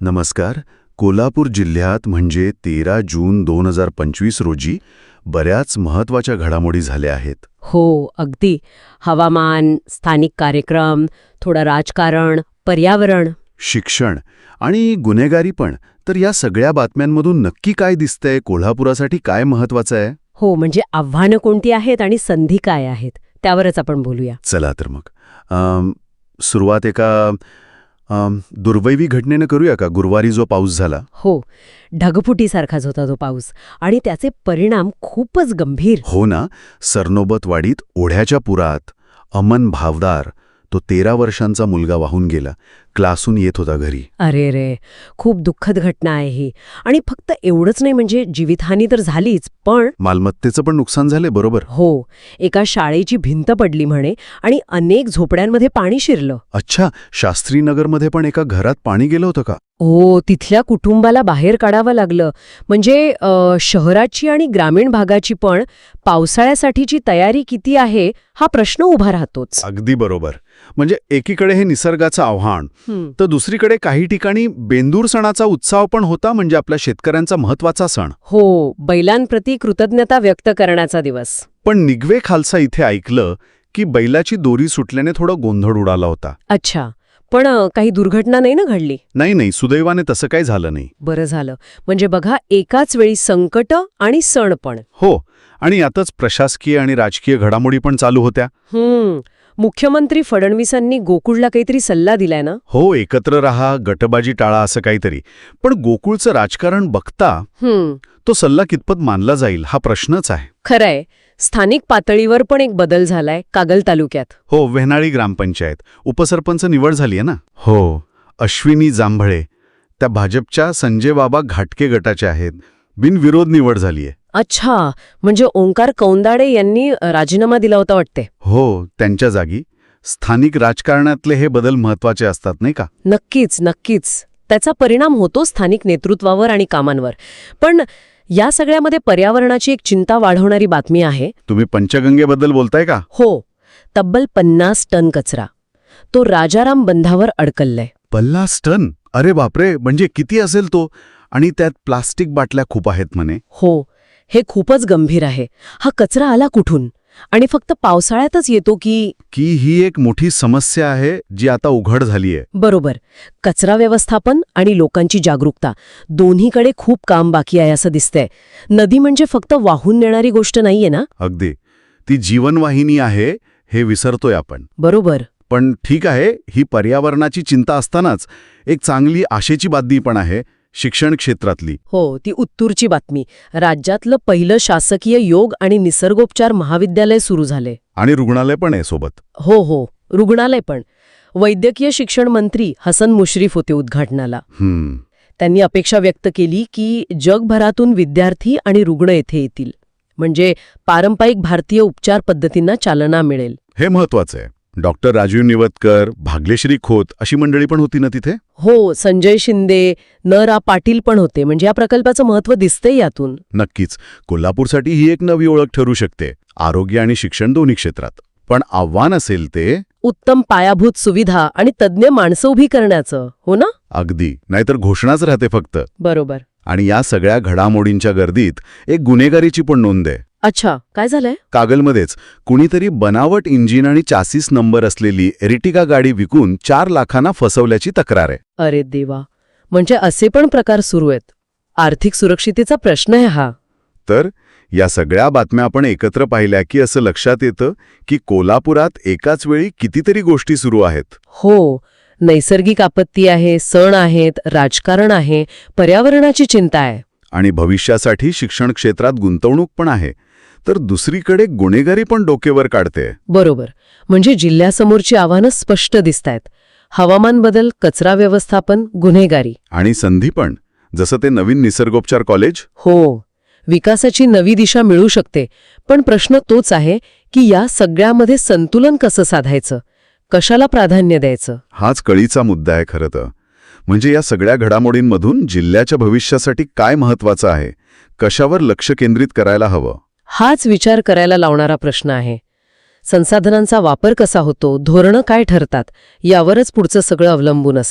नमस्कार. कोल्हापूर जिल्ह्यात म्हणजे तेरा जून दोन हजार पंचवीस रोजी बऱ्याच महत्त्वाच्या घडामोडी झाल्या आहेत. हो अगदी. हवामान स्थानिक कार्यक्रम थोडं राजकारण पर्यावरण. शिक्षण आणि गुन्हेगारी पण. तर या सगळ्या बातम्यांमधून नक्की काय दिसतंय? कोल्हापुरासाठी काय महत्वाचं आहे? हो म्हणजे आव्हानं कोणती आहेत आणि संधी काय आहेत? त्यावरच आपण बोलूया. चला तर मग. अम, सुरुवात एका दुर्दैवी घटनेनं करूया का? गुरुवारी जो पाऊस झाला. हो. ढगफुटीसारखाच होता तो पाऊस. आणि त्याचे परिणाम खूपच गंभीर. हो ना. सरनोबतवाडीत ओढ्याच्या पुरात अमन भावदार तो तेरा वर्षांचा मुलगा वाहून गेला. क्लासून येत होता घरी. अरे रे खूप दुःखद घटना आहे ही. आणि फक्त एवढंच नाही म्हणजे जीवितहानी तर झालीच पण मालमत्तेचं पण नुकसान झाले बरोबर? हो एका शाळेची भिंत पडली म्हणे आणि अनेक झोपड्यांमध्ये पाणी शिरलं. अच्छा शास्त्रीनगरमध्ये पण एका घरात पाणी गेलं होतं का? हो तिथल्या कुटुंबाला बाहेर काढावं लागलं. म्हणजे अ, शहराची आणि ग्रामीण भागाची पण पावसाळ्यासाठीची तयारी किती आहे हा प्रश्न उभा राहतोच. अगदी बरोबर. म्हणजे एकीकडे हे निसर्गाचं आव्हान तर दुसरीकडे काही ठिकाणी बेंदूर सणाचा उत्साह पण होता म्हणजे आपल्या शेतकऱ्यांचा महत्त्वाचा सण. हो बैलांप्रती कृतज्ञता व्यक्त करण्याचा दिवस. पण निगवे खालसा इथे ऐकलं की बैलाची दोरी सुटल्याने थोडा गोंधळ उडाला होता. अच्छा पण काही दुर्घटना नाही ना घडली? नाही नाही सुदैवाने तसं काही झालं नाही. बरं झालं. म्हणजे बघा एकाच वेळी संकट आणि सण पण. हो आणि यातच प्रशासकीय आणि राजकीय घडामोडी पण चालू होत्या. हम्म मुख्यमंत्री फडणवीसांनी गोकुळला काहीतरी सल्ला दिलाय ना? हो एकत्र रहा गटबाजी टाळा असं काहीतरी. पण गोकुळचं राजकारण बघता तो सल्ला कितपत मानला जाईल हा प्रश्नच आहे. खरंय. स्थानिक पातळीवर पण एक बदल झालाय कागल तालुक्यात. हो वेहनाळी ग्रामपंचायत. उपसरपंच निवड झाली आहे ना? हो अश्विनी जांभळे. त्या भाजपच्या संजय बाबा घाटके गटाच्या आहेत. बिनविरोध निवड झालीय. अच्छा म्हणजे ओंकार कौंदाडे यांनी राजीनामा दिला होता वाटते. हो त्यांच्या जागी. स्थानिक राजकारणातले हे बदल महत्त्वाचे असतात नाही का? नक्कीच नक्कीच. त्याचा परिणाम होतो स्थानिक नेतृत्वावर आणि कामांवर. पण या सगळ्यामध्ये पर्यावरणाची एक चिंता वाढवणारी बातमी आहे. तुम्ही पंचगंगेबद्दल बोलताय का? हो. तब्बल पन्नास टन कचरा. तो राजाराम बंधावर अडकललाय. पन्नास टन? अरे बापरे! म्हणजे किती असेल तो? आणि त्यात प्लास्टिक बाटल्या खूप आहेत म्हणे. हो. हे खूपच गंभीर आहे. हा कचरा आला कुठून? आणि फक्त पावसाळ्यातच येतो की की ही एक मोठी समस्या आहे जी आता उघड झालीय. बरोबर. कचरा व्यवस्थापन आणि लोकांची जागरूकता दोन्हीकडे खूप काम बाकी आहे असं दिसतंय. नदी म्हणजे फक्त वाहून नेणारी गोष्ट नाहीये ना? अगदी. ती जीवनवाहिनी आहे हे विसरतोय आपण. बरोबर. पण ठीक आहे ही पर्यावरणाची चिंता असतानाच एक चांगली आशेची बातमी पण आहे. शिक्षण क्षेत्रातली. हो ती उत्तूरची बातमी. राज्यातलं पहिलं शासकीय योग आणि निसर्गोपचार महाविद्यालय सुरू झाले. आणि रुग्णालय पण आहे सोबत. हो हो. रुग्णालय पण. वैद्यकीय शिक्षण मंत्री हसन मुश्रीफ होते उद्घाटनाला. त्यांनी अपेक्षा व्यक्त केली की जगभरातून विद्यार्थी आणि रुग्ण येथे येतील. म्हणजे पारंपरिक भारतीय उपचार पद्धतींना चालना मिळेल. हे महत्वाचं आहे. डॉक्टर राजीव निवतकर भाग्यश्री खोत अशी मंडळी पण होती ना तिथे? हो संजय शिंदे न रा पाटील पण होते. म्हणजे या प्रकल्पाचं महत्त्व दिसतंय यातून. नक्कीच. कोल्हापूरसाठी ही एक नवी ओळख ठरू शकते. आरोग्य आणि शिक्षण दोन्ही क्षेत्रात. पण आव्हान असेल ते? उत्तम पायाभूत सुविधा आणि तज्ज्ञ माणसं उभी करण्याचं. हो ना? अगदी. नाहीतर घोषणाच राहते फक्त. बरोबर. आणि या सगळ्या घडामोडींच्या गर्दीत एक गुन्हेगारीची पण नोंद आहे. अच्छा काय झालंय? कागलमध्येच. कुणीतरी बनावट इंजिन आणि चासीस नंबर असलेली एरिटिका गाडी विकून चार लाखांना फसवल्याची तक्रार आहे. अरे देवा. म्हणजे असे पण प्रकार सुरू आहेत. आर्थिक सुरक्षितेचा प्रश्न आहे हा. तर या सगळ्या बातम्या आपण एकत्र पाहिल्या की असं लक्षात येतं की कोल्हापुरात एकाच वेळी कितीतरी गोष्टी सुरू आहेत. हो. नैसर्गिक आपत्ती आहे सण आहेत राजकारण आहे पर्यावरणाची चिंता आहे. आणि भविष्यासाठी शिक्षण क्षेत्रात गुंतवणूक पण आहे. तर दुसरीकडे गुन्हेगारी पण डोकेवर काढते. बरोबर. म्हणजे जिल्ह्यासमोरची आव्हानं स्पष्ट दिसत आहेत हवामान बदल कचरा व्यवस्थापन गुन्हेगारी. आणि संधी पण. जसं ते नवीन निसर्गोपचार कॉलेज? हो. विकासाची नवी दिशा मिळू शकते. पण प्रश्न तोच आहे की या सगळ्यामध्ये संतुलन कसं साधायचं? कशाला प्राधान्य द्यायचं? हाच कळीचा मुद्दा आहे खरं तर. म्हणजे या सगळ्या घडामोडींमधून जिल्ह्याच्या भविष्यासाठी काय महत्वाचं आहे? कशावर लक्ष केंद्रित करायला हवं? हाच विचार करायला लावणारा प्रश्न आहे. संसाधनांचा वापर कसा होतो? धोरणं काय ठरतात? यावरच पुढचं सगळं अवलंबून असेल.